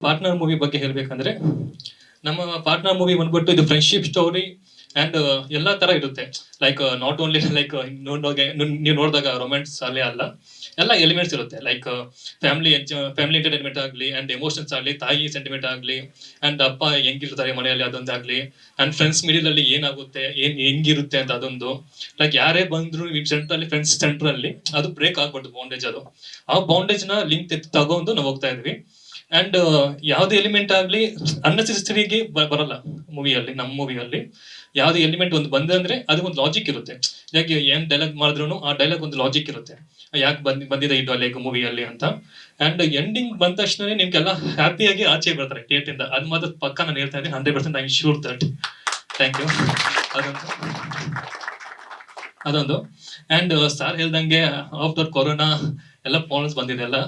Partner movie ಬಗ್ಗೆ ಹೇಳ್ಬೇಕಂದ್ರೆ, ನಮ್ಮ ಪಾರ್ಟ್ನರ್ ಮೂವಿ ಬಂದ್ಬಿಟ್ಟು ಇದು ಫ್ರೆಂಡ್ಶಿಪ್ ಸ್ಟೋರಿ ಅಂಡ್ ಎಲ್ಲಾ ತರ ಇರುತ್ತೆ. ಲೈಕ್ ನಾಟ್ ಓನ್ಲಿ ಲೈಕ್ ನೀವು ನೋಡಿದಾಗ ರೊಮ್ಯಾನ್ಸ್ ಅಲ್ಲೇ ಅಲ್ಲ, ಎಲ್ಲ ಎಲಿಮೆಂಟ್ಸ್ ಇರುತ್ತೆ. ಲೈಕ್ ಫ್ಯಾಮಿಲಿ ಫ್ಯಾಮಿಲಿ ಎಂಟರ್ಟೈನ್ಮೆಂಟ್ ಆಗಲಿ ಅಂಡ್ ಎಮೋಷನ್ಸ್ ಆಗಲಿ, ತಾಯಿ ಸೆಂಟಿಮೆಂಟ್ ಆಗಲಿ ಅಂಡ್ ಅಪ್ಪ ಹೆಂಗಿರ್ತಾರೆ ಮನೆಯಲ್ಲಿ ಅದೊಂದಾಗ್ಲಿ ಅಂಡ್ ಫ್ರೆಂಡ್ಸ್ ಮಿಡಿಲ್ ಅಲ್ಲಿ ಏನಾಗುತ್ತೆ, ಏನ್ ಹೆಂಗಿರುತ್ತೆ ಅಂತ ಅದೊಂದು. ಲೈಕ್ ಯಾರೇ ಬಂದ್ರು ನಿಮ್ಮ ಸೆಂಟ್ರಲ್ಲಿ ಫ್ರೆಂಡ್ಸ್ ಸೆಂಟ್ರಲ್ಲಿ ಅದು ಬ್ರೇಕ್ ಆಗ್ಬಾರ್ದು ಬೌಂಡೇಜ್ ಅದು. ಆ ಬೌಂಡೇಜ್ನ ಲಿಂಕ್ ತಗೊಂಡು ನಾವು ಹೋಗ್ತಾ ಇದ್ವಿ. ಅಂಡ್ ಯಾವುದೇ ಎಲಿಮೆಂಟ್ ಆಗ್ಲಿ ಅನ್ನೆಸೆಸರಿಗೆ ಬರಲ್ಲ ಮೂವಿಯಲ್ಲಿ ನಮ್ಮ ಮೂವಿಯಲ್ಲಿ ಯಾವ್ದು ಎಲಿಮೆಂಟ್ ಒಂದು ಬಂದ್ರೆ ಅಂದ್ರೆ ಅದು ಒಂದು ಲಾಜಿಕ್ ಇರುತ್ತೆ. ಯಾಕೆ ಏನ್ ಡೈಲಾಗ್ ಮಾಡಿದ್ರು ಆ ಡೈಲಾಗ್ ಒಂದು ಲಾಜಿಕ್ ಇರುತ್ತೆ. ಯಾಕೆ ಬಂದ್, ಬಂದಿದೆ ಇದು ಅಲ್ಲಿ ಮೂವಿಯಲ್ಲಿ ಅಂತ. ಅಂಡ್ ಎಂಡಿಂಗ್ ಬಂದ ತಕ್ಷಣ ನಿಮ್ಗೆಲ್ಲ ಹ್ಯಾಪಿಯಾಗಿ ಆಚೆ ಬರ್ತಾರೆ ಥಿಯೇಟರ್ ಇಂದ. ಅದು ಮಾತ್ರ ಪಕ್ಕ ನಾನು ಹೇಳ್ತಾ ಇದ್ದೀನಿ hundred percent I sure that thank you ಅದೊಂದು. ಅದೊಂದು. ಅಂಡ್ ಸರ್ ಹೇಳ್ದಂಗೆ ಆಫ್ಟರ್ ಕೊರೋನಾ ಎಲ್ಲ ಪ್ರಾಬ್ಲಮ್ಸ್ ಬಂದಿದೆ ಎಲ್ಲ.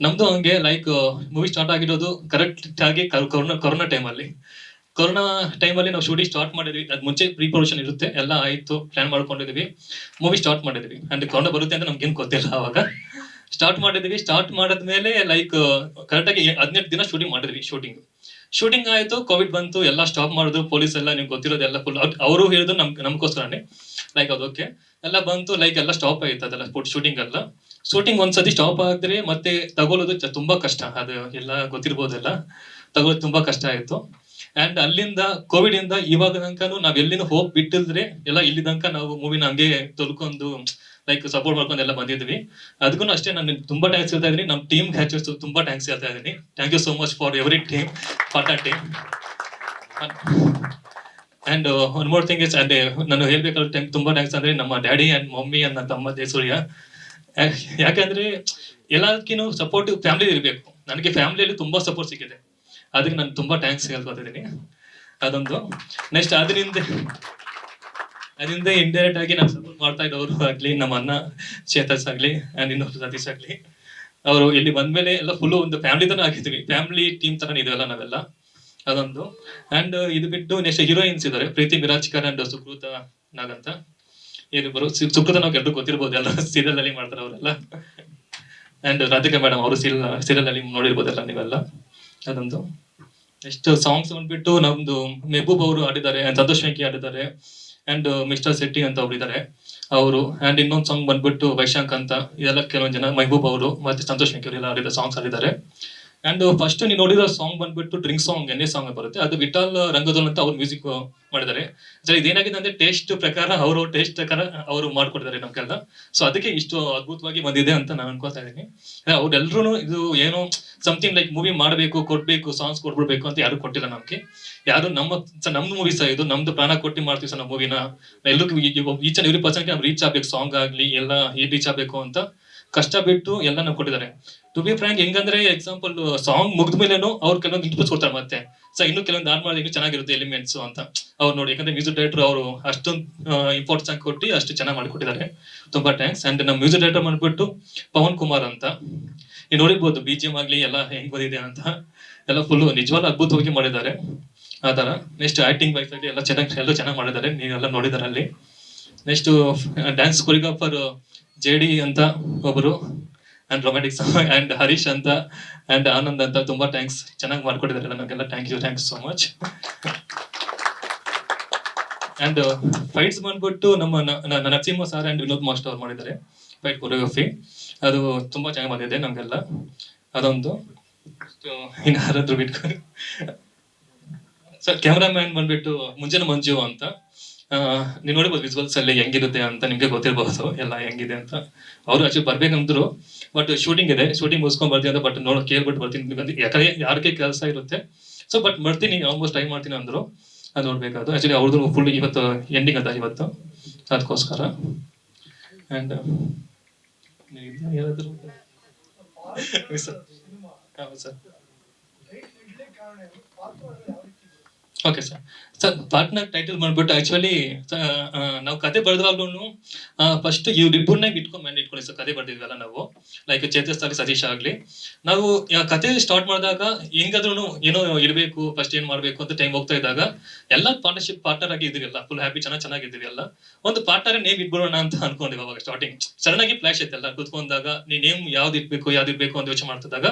ನಮ್ದು ಹಂಗೆ ಲೈಕ್ ಮೂವಿ ಸ್ಟಾರ್ಟ್ ಆಗಿರೋದು ಕರೆಕ್ಟ್ ಆಗಿ ಕೊರೋನಾ ಕೊರೋನಾ ಟೈಮಲ್ಲಿ ಕೊರೋನಾ ಟೈಮಲ್ಲಿ ನಾವು ಶೂಟಿಂಗ್ ಸ್ಟಾರ್ಟ್ ಮಾಡಿದ್ವಿ. ಅದ್ ಮುಂಚೆ ಪ್ರಿಪರೇಷನ್ ಇರುತ್ತೆ. ಎಲ್ಲ ಆಯ್ತು. ಪ್ಲಾನ್ ಮಾಡ್ಕೊಂಡಿದ್ವಿ. ಮೂವಿ ಸ್ಟಾರ್ಟ್ ಮಾಡಿದ್ವಿ. ಅಂಡ್ ಕೊರೋನಾ ಬರುತ್ತೆ ಅಂತ ನಮ್ಗೇನು ಗೊತ್ತಿಲ್ಲ ಅವಾಗ. ಸ್ಟಾರ್ಟ್ ಮಾಡಿದ್ವಿ. ಸ್ಟಾರ್ಟ್ ಮಾಡಿದ್ಮೇಲೆ ಲೈಕ್ ಕರೆಕ್ಟ್ ಆಗಿ ಹದಿನೆಂಟು ದಿನ ಶೂಟಿಂಗ್ ಮಾಡಿದ್ವಿ ಶೂಟಿಂಗ್ ಶೂಟಿಂಗ್ ಆಯ್ತು. ಕೋವಿಡ್ ಬಂತು. ಎಲ್ಲ ಸ್ಟಾಪ್ ಮಾಡಿದ್ರು ಪೊಲೀಸ್ ಎಲ್ಲ ನಿಮ್ಗೆ ಗೊತ್ತಿರೋದೆಲ್ಲ ಫುಲ್ ಅವರು ಹೇಳಿದ್ರು ನಮ್ ನಮ್ಗೋಸ್ಕರನೇ ಲೈಕ್ ಅದಕ್ಕೆ ಎಲ್ಲ ಬಂತು ಲೈಕ್ ಎಲ್ಲ ಸ್ಟಾಪ್ ಆಯ್ತು ಅದೆಲ್ಲ ಶೂಟಿಂಗ್ ಎಲ್ಲ. ಶೂಟಿಂಗ್ ಒಂದ್ಸತಿ ಸ್ಟಾಪ್ ಆದ್ರೆ ಮತ್ತೆ ತಗೊಳ್ಳೋದು ತುಂಬಾ ಕಷ್ಟ. ಅದು ಎಲ್ಲ ಗೊತ್ತಿರ್ಬೋದೆಲ್ಲ. ತಗೊಳ್ಳೋದು ತುಂಬಾ ಕಷ್ಟ ಆಯ್ತು. ಅಂಡ್ ಅಲ್ಲಿಂದ ಕೋವಿಡ್ ಇಂದ ಇವಾಗ ತನಕನು ನಾವ್ ಎಲ್ಲಿನೂ ಹೋಪ್ ಬಿಟ್ಟಿಲ್ದ್ರೆ ಎಲ್ಲ ಇಲ್ಲಿ ತನಕ ನಾವು ಮೂವಿನ ಹಂಗೆ ತೊಳ್ಕೊಂಡು ಲೈಕ್ ಸಪೋರ್ಟ್ ಮಾಡ್ಕೊಂಡು ಎಲ್ಲ ಬಂದಿದ್ವಿ. ಅದಕ್ಕೂ ಅಷ್ಟೇ ನಾನು ತುಂಬಾ ಟ್ಯಾಂಕ್ಸ್ ಹೇಳ್ತಾ ಇದೀನಿ ನಮ್ಮ ಟೀಮ್ ಹ್ಯಾಚರ್ಸ್ ತುಂಬಾ ಟ್ಯಾಂಕ್ಸ್ ಹೇಳ್ತಾ ಇದೀನಿ thank you so much for every team ಪಾಟಾ team and one more thing is ಅದೇ ನಾನು ಹೇಳ್ಬೇಕಾದ್ರೆ ಟೈಮ್ ತುಂಬಾ ಥ್ಯಾಂಕ್ಸ್ ಅಂದ್ರೆ ನಮ್ಮ ಡ್ಯಾಡಿ ಅಂಡ್ ಮಮ್ಮಿ ಅಂಡ್ ನನ್ನ ತಮ್ಮ ಜಯಸೂರ್ಯ ಯಾ- ಯಾಕಂದ್ರೆ ಎಲ್ಲದಕ್ಕಿನ್ನೂ ಸಪೋರ್ಟಿವ್ ಫ್ಯಾಮಿಲಿ ಇರಬೇಕು. ನನಗೆ ಫ್ಯಾಮಿಲಿಯಲ್ಲಿ ತುಂಬಾ ಸಪೋರ್ಟ್ ಸಿಕ್ಕಿದೆ. ಅದಕ್ಕೆ ನಾನು ತುಂಬಾ ಥ್ಯಾಂಕ್ಸ್ ಹೇಳ್ಕೊತಿದ್ದೀನಿ. ಅದೊಂದು. ನೆಕ್ಸ್ಟ್ ಅದರಿಂದ ಅದರಿಂದ ಇಂಡೈರೆಕ್ಟ್ ಆಗಿ ನಾನು ಸಪೋರ್ಟ್ ಮಾಡ್ತಾ ಇದ್ದವರು ಆಗ್ಲಿ, ನಮ್ಮ ಅಣ್ಣ ಚೇತಸ್ ಆಗ್ಲಿ ಅಂಡ್ ಇನ್ನೊಬ್ರು ಸತೀಶ್ ಆಗ್ಲಿ. ಅವರು ಇಲ್ಲಿ ಬಂದ್ಮೇಲೆ ಎಲ್ಲ ಫುಲ್ ಒಂದು ಫ್ಯಾಮಿಲಿ ತರ ಆಗಿದ್ವಿ. ಫ್ಯಾಮಿಲಿ ಟೀಮ್ ತರ ಇದೆಲ್ಲ ನಾವೆಲ್ಲ. ಅದೊಂದು. ಅಂಡ್ ಇದು ಬಿಟ್ಟು ನೆಕ್ಸ್ಟ್ ಹೀರೋಯಿನ್ಸ್ ಇದಾರೆ. ಪ್ರೀತಿ ಮಿರಾಜ್ಕರ್ ಅಂಡ್ ಸುಕೃತ ನಾಗಂತ ಏನಿಬ್ಬರು ಸುಕೃತ ನಾವು ಎಲ್ರು ಗೊತ್ತಿರ್ಬೋದು. ಎಲ್ಲ ಸೀರಿಯಲ್ ಅಲ್ಲಿ ಮಾಡ್ತಾರೆ ಅವರೆಲ್ಲ. ಅಂಡ್ ರಾಧಿಕಾ ಮೇಡಮ್ ಅವರು ಸೀರಿಯಲ್ ಸೀರಿಯಲ್ ಅಲ್ಲಿ ನೋಡಿರ್ಬೋದಲ್ಲ ನೀವೆಲ್ಲ. ಅದೊಂದು. ನೆಕ್ಸ್ಟ್ ಸಾಂಗ್ಸ್ ಬಂದ್ಬಿಟ್ಟು ನಮ್ದು ಮೆಹಬೂಬ್ ಅವರು ಆಡಿದ್ದಾರೆ ಸಂತೋಷ್ ವೆಂಕಿ ಆಡಿದ್ದಾರೆ ಅಂಡ್ ಮಿಸ್ಟರ್ ಶೆಟ್ಟಿ ಅಂತ ಅವ್ರು ಇದ್ದಾರೆ ಅವರು. ಅಂಡ್ ಇನ್ನೊಂದು ಸಾಂಗ್ ಬಂದ್ಬಿಟ್ಟು ವೈಶಾಂಕ್ ಅಂತ. ಇದೆಲ್ಲ ಕೆಲವೊಂದು ಜನ ಮೆಹಬೂಬ್ ಅವರು ಮತ್ತೆ ಸಂತೋಷ್ ವೆಂಕಿ ಅವರೆಲ್ಲ ಆಡಿದ ಸಾಂಗ್ಸ್ ಆಡಿದ್ದಾರೆ ಅಂಡ್ ಫಸ್ಟ್ ನೀವು ನೋಡಿದ ಸಾಂಗ್ ಬಂದ್ಬಿಟ್ಟು ಡ್ರಿಂಕ್ ಸಾಂಗ್ ಎನ್ನೇ ಸಾಂಗ್ ಬರುತ್ತೆ. ಅದು ವಿಟಾಲ್ ರಂಗದೋಲ್ ಅಂತ ಅವ್ರು ಮ್ಯೂಸಿಕ್ ಮಾಡಿದ್ದಾರೆ. ಸರ್ ಇದೇನಾಗಿದೆ ಅಂದ್ರೆ ಟೇಸ್ಟ್ ಪ್ರಕಾರ ಅವರು ಟೇಸ್ಟ್ ಪ್ರಕಾರ ಅವರು ನಮ್ ನಮ್ಗೆಲ್ಲ ಸೊ ಅದಕ್ಕೆ ಇಷ್ಟು ಅದ್ಭುತವಾಗಿ ಬಂದಿದೆ ಅಂತ ನಾನು ಅನ್ಕೋತಾ ಇದ್ದೀನಿ. ಅವ್ರೆಲ್ರೂ ಇದು ಏನೋ ಸಮಥಿಂಗ್ ಲೈಕ್ ಮೂವಿ ಮಾಡಬೇಕು, ಕೊಡ್ಬೇಕು ಸಾಂಗ್ಸ್ ಕೊಡ್ಬಿಡ್ಬೇಕು ಅಂತ ಯಾರು ಕೊಟ್ಟಿಲ್ಲ ನಮ್ಗೆ. ಯಾರು ನಮ್ಮ ನಮ್ಮ ನಮ್ದು ಮೂವಿ ಸಹ ಇದು, ನಮ್ದು ಪ್ರಾಣ ಕೊಟ್ಟು ಮಾಡ್ತೀವಿ ಸರ್ ನಮ್ಮ ಮೂವಿನ ಎಲ್ಲರಿಗೂ ಈಚ್ ಅಂಡ್ ಎವ್ರಿ ಪರ್ಸನ್ಗೆ ರೀಚ್ ಆಗ್ಬೇಕು ಸಾಂಗ್ ಆಗ್ಲಿ, ಎಲ್ಲ ರೀಚ್ ಆಗ್ಬೇಕು ಅಂತ. ಕಷ್ಟ ಬಿಟ್ಟು ಎಲ್ಲ ನಾವು ಕೊಟ್ಟಿದ್ದಾರೆ. ಟು ಬಿ ಫ್ರಾಂಕ್ ಹೆಂಗಂದ್ರೆ ಎಕ್ಸಾಂಪಲ್ ಸಾಂಗ್ ಮುಗಿದ್ಮೇಲೆನು ಅವ್ರು ಕೆಲವೊಂದು ಇನ್ಪುಟ್ಸ್ ಕೊಡ್ತಾರೆ ಮತ್ತೆ. ಸೊ ಇನ್ನು ಕೆಲವೊಂದು ಆನ್ ಮಾಡಿದ್ರೆ ಚೆನ್ನಾಗಿರುತ್ತೆ ಎಲಿಮೆಂಟ್ಸ್ ಅಂತ. ಅವ್ರು ನೋಡಿ, ಯಾಕಂದ್ರೆ ಮ್ಯೂಸಿಕ್ ಡೈರೆಕ್ಟರ್ ಅವರು ಅಷ್ಟೊಂದು ಇಂಪಾರ್ಟೆನ್ಸ್ ಆಗಿ ಕೊಟ್ಟು ಅಷ್ಟು ಚೆನ್ನಾಗಿ ಮಾಡಿಕೊಟ್ಟಿದ್ದಾರೆ ತುಂಬಾ ಥ್ಯಾಂಕ್ಸ್ ಅಂಡ್ ನಮ್ಮ ಮ್ಯೂಸಿಕ್ ಡೈರೆಕ್ಟರ್ ಮಾಡ್ಬಿಟ್ಟು ಪವನ್ ಕುಮಾರ್ ಅಂತ. ನೀವು ನೋಡಿರ್ಬೋದು ಬಿ ಜಿ ಎಂ ಆಗಲಿ ಎಲ್ಲ ಹೆಂಗ್ ಬಂದಿದೆ ಅಂತ. ಎಲ್ಲ ಫುಲ್ ನಿಜವಾಗ್ಲೂ ಅದ್ಭುತವಾಗಿ ಮಾಡಿದ್ದಾರೆ. ಆ ತರ ನೆಕ್ಸ್ಟ್ ಆಕ್ಟಿಂಗ್ ವೈಸ್ ಆಗಲಿ ಎಲ್ಲ ಚೆನ್ನಾಗಿ ಎಲ್ಲ ಚೆನ್ನಾಗಿ ಮಾಡಿದ್ದಾರೆ. ನೀವೆಲ್ಲ ನೋಡಿದಾರೆ ಅಲ್ಲಿ next dance choreographer J D ಅಂತ ಒಬ್ರು ಅಂಡ್ ರೊಮ್ಯಾಟಿಕ್ ಅಂಡ್ ಹರೀಶ್ ಅಂತ ಅಂಡ್ ಆನಂದ್ ಅಂತ ತುಂಬಾ ಥ್ಯಾಂಕ್ಸ್ ಚೆನ್ನಾಗಿ ಮಾಡ್ಕೊಟ್ಟಿದ್ದಾರೆ ನಮಗೆಲ್ಲ. Thank you thanks so much and fights ಬಂದ್ಬಿಟ್ಟು ನಮ್ಮ Narasimha sir and Vinod master ಅವ್ರು ಮಾಡಿದ್ದಾರೆ. ಫೈಟ್ ಕೊರಿಯೋಗ್ರಫಿ ಅದು ತುಂಬಾ ಚೆನ್ನಾಗಿ ಬಂದಿದೆ ನಮ್ಗೆಲ್ಲ. ಅದೊಂದು ಇನ್ನಾರಾದ್ರೂ ಬಿಟ್ಕೊಂಡು ಸರ್ ಕ್ಯಾಮ್ರಾಮ್ಯಾನ್ ಬಂದ್ಬಿಟ್ಟು ಮುಂಜಾನೆ ಮಂಜು ಅಂತ. ನೀವು ನೋಡಿಬೋದು ವಿಜುವಲ್ಸ್ ಅಲ್ಲಿ ಹೆಂಗಿರುತ್ತೆ ಅಂತ ನಿಮ್ಗೆ ಗೊತ್ತಿರಬಹುದು ಎಲ್ಲ ಹೆಂಗಿದೆ ಅಂತ. ಅವರು ಆಕ್ಚುಲಿ ಬರ್ಬೇಕಂದ್ರು ಬಟ್ ಶೂಟಿಂಗ್ ಇದೆ. ಶೂಟಿಂಗ್ ಮುಗಿಸ್ಕೊಂಡ್ ಬರ್ತೀನಿ ಅಂತ ಬಟ್ ನೋಡೋ, ಕೇಳ್ಬಿಟ್ಟು ಬರ್ತೀನಿ. ಯಾಕಂದ್ರೆ ಯಾರಿಗೆ ಕೆಲಸ ಇರುತ್ತೆ. ಸೊ ಬಟ್ ಬರ್ತೀನಿ ಆಲ್ಮೋಸ್ಟ್ ಟ್ರೈ ಮಾಡ್ತೀನಿ ಅಂದ್ರು. ಅದು ನೋಡ್ಬೇಕಾದ್ರು. ಆಕ್ಚುಲಿ ಅವ್ರದ್ದು ಫುಲ್ ಇವತ್ತು ಎಂಡಿಂಗ್ ಅದ ಇವತ್ತು. ಅದಕ್ಕೋಸ್ಕರ ಹೌದು sir. Okay sir sir partner title ಮಾಡ್ಬಿಟ್ಟು ಆಕ್ಚುಲಿ ನಾವು ಕತೆ ಬರೆದವಾಗ್ಲೂ ಫಸ್ಟ್ ಇವ್ರಿಬ್ಬರನ್ನೇ ಇಟ್ಕೊಂಡು ಇಟ್ಕೊಳ್ಳಿ ಸರ್ ಕತೆ ಬರ್ದಿದ್ವಲ್ಲ ನಾವು ಲೈಕ್ ಚೇತಸ್ ಆಗಲಿ ಸತೀಶ್ ಆಗಲಿ. ನಾವು ಕತೆ ಸ್ಟಾರ್ಟ್ ಮಾಡಿದಾಗ ಹೆಂಗಾದ್ರೂ ಏನೋ ಇರಬೇಕು ಫಸ್ಟ್ ಏನ್ ಮಾಡಬೇಕು ಅಂತ ಟೈಮ್ ಹೋಗ್ತಾ ಇದ್ದಾಗ, ಎಲ್ಲ ಪಾರ್ಟ್ನರ್ಶಿಪ್ ಪಾರ್ಟ್ನರ್ ಆಗಿ ಇದ್ರಿಲ್ಲ ಫುಲ್ ಹ್ಯಾಪಿ ಚೆನ್ನಾಗಿ ಚೆನ್ನಾಗಿದ್ದೀವಿ ಎಲ್ಲ ಒಂದು ಪಾರ್ಟ್ನರ್ ನೇಮ್ ಇಟ್ಬಿಡೋಣ ಅಂತ ಅನ್ಕೊಂಡಿವಿ ಅವಾಗ ಸ್ಟಾರ್ಟಿಂಗ್ ಸಡನ್ ಆಗಿ ಐತೆ ಎಲ್ಲ ಕುತ್ಕೊಂಡಾಗ ನೀ ನೇಮ್ ಯಾವ್ದು ಇಟ್ಬೇಕು, ಯಾವ್ದು ಇರ್ಬೇಕು ಅಂತ ಯೋಚನೆ ಮಾಡ್ತಿದ್ದಾಗ,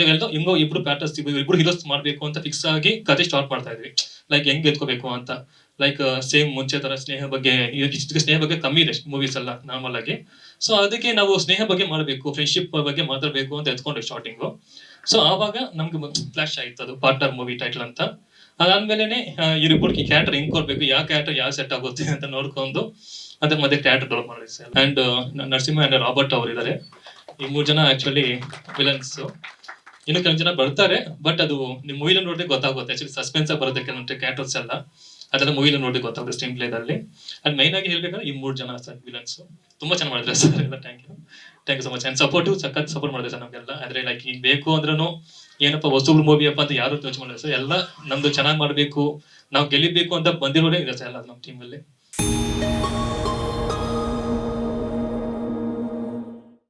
ನೀವೆಲ್ಲ ಹಿಂಗೋ ಇಬ್ರು ಪ್ಯಾಟರ್ಸ್ ಇಬ್ರು ಹೀರೋಸ್ ಮಾಡ್ಬೇಕು ಅಂತ ಫಿಕ್ಸ್ ಆಗಿ ಕತೆ ಸ್ಟಾರ್ಟ್ ಮಾಡ್ತಾ ಇದ್ವಿ. ಲೈಕ್ ಹೆಂಗ್ ಎತ್ಕೋಬೇಕು ಅಂತ. ಲೈಕ್ ಸೇಮ್ ಮುಂಚೆ ತರ ಸ್ನೇಹ ಬಗ್ಗೆ ಸ್ನೇಹ ಬಗ್ಗೆ ಕಮ್ಮಿ ಇದೆ ಮೂವೀಸ್ ಎಲ್ಲ ನಾರ್ಮಲ್ ಆಗಿ. ಸೊ ಅದಕ್ಕೆ ನಾವು ಸ್ನೇಹ ಬಗ್ಗೆ ಮಾಡಬೇಕು ಫ್ರೆಂಡ್ಶಿಪ್ ಬಗ್ಗೆ ಮಾತಾಡಬೇಕು ಅಂತ ಎತ್ಕೊಂಡ್ವಿ ಸ್ಟಾರ್ಟಿಂಗು ಸೊ ಆವಾಗ ನಮ್ಗೆ ಫ್ಲಾಶ್ ಆಯ್ತು ಅದು ಪಾರ್ಟ್ನರ್ ಮೂವಿ ಟೈಟಲ್ ಅಂತ. ಅದಾದ್ಮೇಲೆ ಇವ್ರಿಬ್ಬರು ಕ್ಯಾರೆಕ್ಟರ್ ಹೆಂಗ್ ಕೊಡ್ಬೇಕು, ಯಾವ ಕ್ಯಾರೆಕ್ಟರ್ ಯಾವ ಸೆಟ್ ಆಗುತ್ತೆ ಅಂತ ನೋಡ್ಕೊಂಡು ಅದ್ರ ಮಧ್ಯೆ character develop sir and Narasimha and Robert ಅವರು ಇದ್ದಾರೆ ಈ ಮೂರ್ ಜನ ಆಕ್ಚುಲಿ ವಿಲನ್ಸ್ ಇನ್ನು ಕೆಲವು ಜನ ಬರ್ತಾರೆ ಬಟ್ ಅದು ನಿಮ್ ಮೂವಿಲಿ ನೋಡಿದ್ರೆ ಗೊತ್ತಾಗುತ್ತೆ. ಆಕ್ಚುಲಿ ಸಸ್ಪೆನ್ಸ್ ಬರುತ್ತೆ ಕೆಲವೊಂದು ಕ್ಯಾರೆಕ್ಟರ್ಸ್ ಎಲ್ಲ ಅದೆಲ್ಲ ಮೂವಿಲಿ ನೋಡಿ ಗೊತ್ತಾಗುತ್ತೆ ಸ್ಟ್ರೀಮ್ ಪ್ಲೇದಲ್ಲಿ ಅಂಡ್ ಮೈನ್ ಆಗಿ ಹೇಳ್ಬೇಕಾದ್ರೆ ಈ ಮೂರ್ ಜನ ಸರ್ ವಿಲನ್ಸ್ ತುಂಬಾ ಚೆನ್ನಾಗಿ ಮಾಡಿದ್ರೆ ಸರ್ ಎಲ್ಲ thank you thank you so much and supportive ಸಖತ್ ಸಪೋರ್ಟ್ ಮಾಡಿದ್ರೆ ಸರ್ ನಮಗೆಲ್ಲ. ಅಂದ್ರೆ ಲೈಕ್ ಈಗ ಬೇಕು ಅಂದ್ರೂ ಏನಪ್ಪ, ಹೊಸಬ್ರು ಮೂವಿ ಅಪ್ಪ ಅಂತ ಯಾರು ಯೋಚನೆ ಮಾಡಿಲ್ಲ ಸರ್. ಎಲ್ಲ ನಮ್ದು ಚೆನ್ನಾಗಿ ಮಾಡಬೇಕು. ನಾವು ಗೆಲ್ಲಿಬೇಕು ಅಂತ ಬಂದಿರೋರೇ ಇದೆ ಸರ್ ಎಲ್ಲ ನಮ್ಮ ಟೀಮಲ್ಲಿ